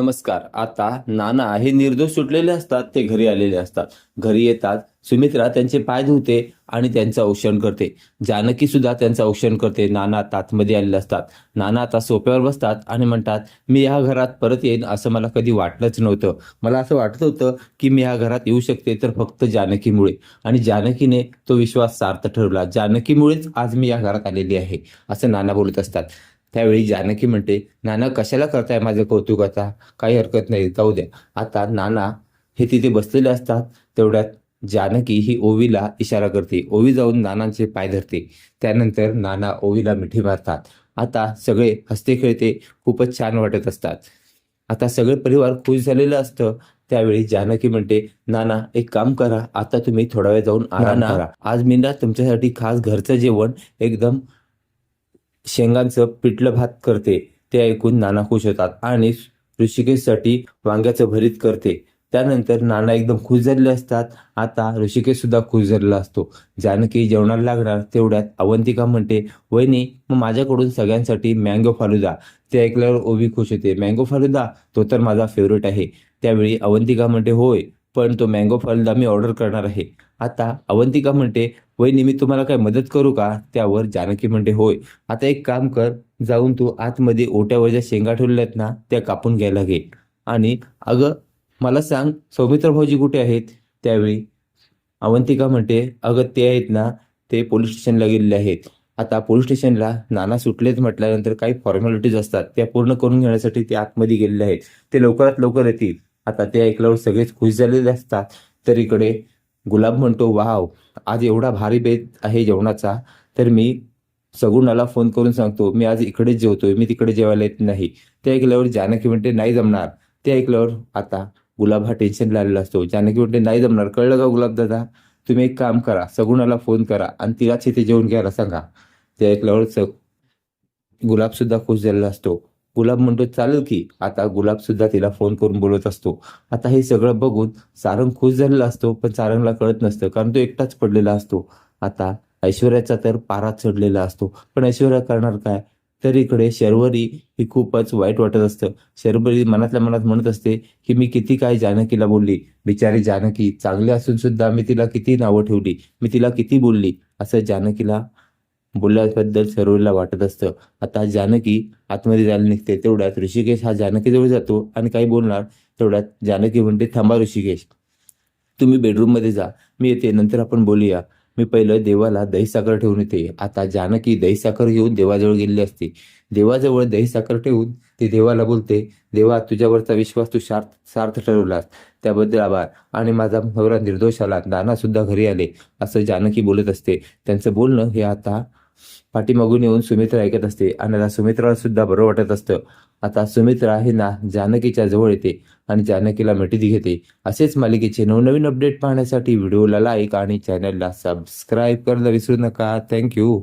नमस्कार. आता नाना हे निर्दोष सुटलेले असतात ते घरी आलेले असतात. घरी येतात सुमित्रा त्यांचे पाय धुते आणि त्यांचं औषण करते. जानकी सुद्धा त्यांचं औषण करते. नाना तातमध्ये आलेले असतात. नाना आता सोप्यावर बसतात आणि म्हणतात मी ह्या घरात परत येईन असं मला कधी वाटलंच नव्हतं. मला असं वाटत होतं की मी ह्या घरात येऊ शकते तर फक्त जानकीमुळे. आणि जानकीने तो विश्वास सार्थ ठरवला. जानकीमुळेच आज मी या घरात आलेली आहे असं नाना बोलत असतात. त्यावेळी जानकी म्हणते नाना कशाला करताय माझं कौतुक आता? काही हरकत नाही जाऊ द्या. आता नाना हे तिथे बसलेले असतात. तेवढ्यात जानकी ही ओवीला इशारा करते. ओवी जाऊन नानांचे पाय धरते. त्यानंतर नाना ओवीला मिठी मारतात. आता सगळे हसते खेळते खूपच छान वाटत असतात. आता सगळे परिवार खुश झालेलं असतं. त्यावेळी जानकी म्हणते नाना एक काम करा. आता तुम्ही थोडा वेळ जाऊन आराम करा. आज मी ना तुमच्यासाठी खास घरचं जेवण एकदम शेंगांचं पिठलं भात करते ते ऐकून नाना खुश होतात आणि ऋषिकेशसाठी वांग्याचं भरीत करते. त्यानंतर नाना एकदम खुश झालेले असतात. आता ऋषिकेश सुद्धा खुश झालेला असतो. जानकी जेवणाला लागणार तेवढ्यात अवंतिका म्हणते वहिनी मग माझ्याकडून सगळ्यांसाठी मँगो फालुदा. ते ऐकल्यावर ओबी खुश होते. मँगो फालुदा? तो तर माझा फेवरेट आहे. त्यावेळी अवंतिका म्हणते होय पण तो मँगो फालुदा मी ऑर्डर करणार आहे. आता अवंतिका म्हणते वहिनी मी तुम्हाला काय मदत करू का? त्यावर जानकी म्हणते होय. आता एक काम कर जाऊन तू आतमध्ये ओट्यावर ज्या शेंगा ठेवलेल्या आहेत ना त्या कापून घ्यायला घे. आणि अगं मला सांग सौमित्र भाऊजी कुठे आहेत? त्यावेळी अवंतिका म्हणते अगं ते आहेत ना ते पोलीस स्टेशनला गेलेले आहेत. आता पोलीस स्टेशनला नाना सुटलेत म्हटल्यानंतर काही फॉर्मॅलिटीज असतात त्या पूर्ण करून घेण्यासाठी ते आतमध्ये गेलेले आहेत. ते लवकरात लवकर येतील. आता ते ऐकल्यावर सगळेच खुश झालेले असतात. तर इकडे गुलाब म्हणतो वाव आज एवढा भारी बेत आहे जेवणाचा. तर मी सगुणाला फोन करून सांगतो मी आज इकडेच जेवतोय मी तिकडे जेवायला येत नाही. ते ऐकल्यावर जानकी म्हणते नाही जमणार. ते ऐकल्यावर आता गुलाब हा टेन्शनला आलेला असतो. जानकी म्हणते नाही जमणार कळलं का गुलाब दादा? तुम्ही एक काम करा सगुणाला फोन करा आणि तिलाच इथे जेवण घ्यायला सांगा. ते ऐकल्यावर स गुलाब सुद्धा खुश झालेला असतो. गुलाब म्हणतो चालेल की. आता गुलाब सुद्धा तिला फोन करून बोलत असतो. आता हे सगळं बघून सारंग खुश झालेला असतो पण सारंगला कळत नसतं कारण तो एकटाच पडलेला असतो. आता ऐश्वर्याचा तर पारा चढलेला असतो. पण ऐश्वर्या करणार काय? तर इकडे शर्वरी ही खूपच वाईट वाटत असतं. शर्वरी मनातल्या मनात म्हणत असते की मी किती काय जानकीला बोलली. बिचारी जानकी चांगली असून सुद्धा मी तिला किती नावं ठेवली. मी तिला किती बोलली. असं जानकीला बोलल्याबद्दल शर्वरीला वाटत असतं. आता जानकी आतमध्ये जायला निघते. तेवढ्यात ऋषिकेश हा जानकीजवळ जातो आणि काही बोलणार तेवढ्यात जानकी म्हणते थांबा ऋषिकेश. तुम्ही बेडरूममध्ये जा. मी येते. नंतर आपण बोलूया. मी पहिलं देवाला दही साखर ठेवून येते. आता जानकी दही साखर घेऊन देवाजवळ गेलेली असते. देवाजवळ दही साखर ठेवून ती देवाला बोलते देवा तुझ्यावरचा विश्वास तू शार्थ सार्थ ठरवलास. त्याबद्दल आभार. आणि माझा नवरा निर्दोष आला. नानासुद्धा घरी आले. असं जानकी बोलत असते. त्यांचं बोलणं हे आता पाठीमागून येऊन सुमित्रा ऐकत असते आणि आता सुमित्राला सुद्धा बरं वाटत असतं. आता सुमित्रा हे ना जानकीच्या जवळ येते आणि जानकीला मिठीत घेते. असेच मालिकेचे नवनवीन अपडेट पाहण्यासाठी व्हिडिओला लाईक आणि चॅनलला सबस्क्राईब करायला विसरू नका. थँक्यू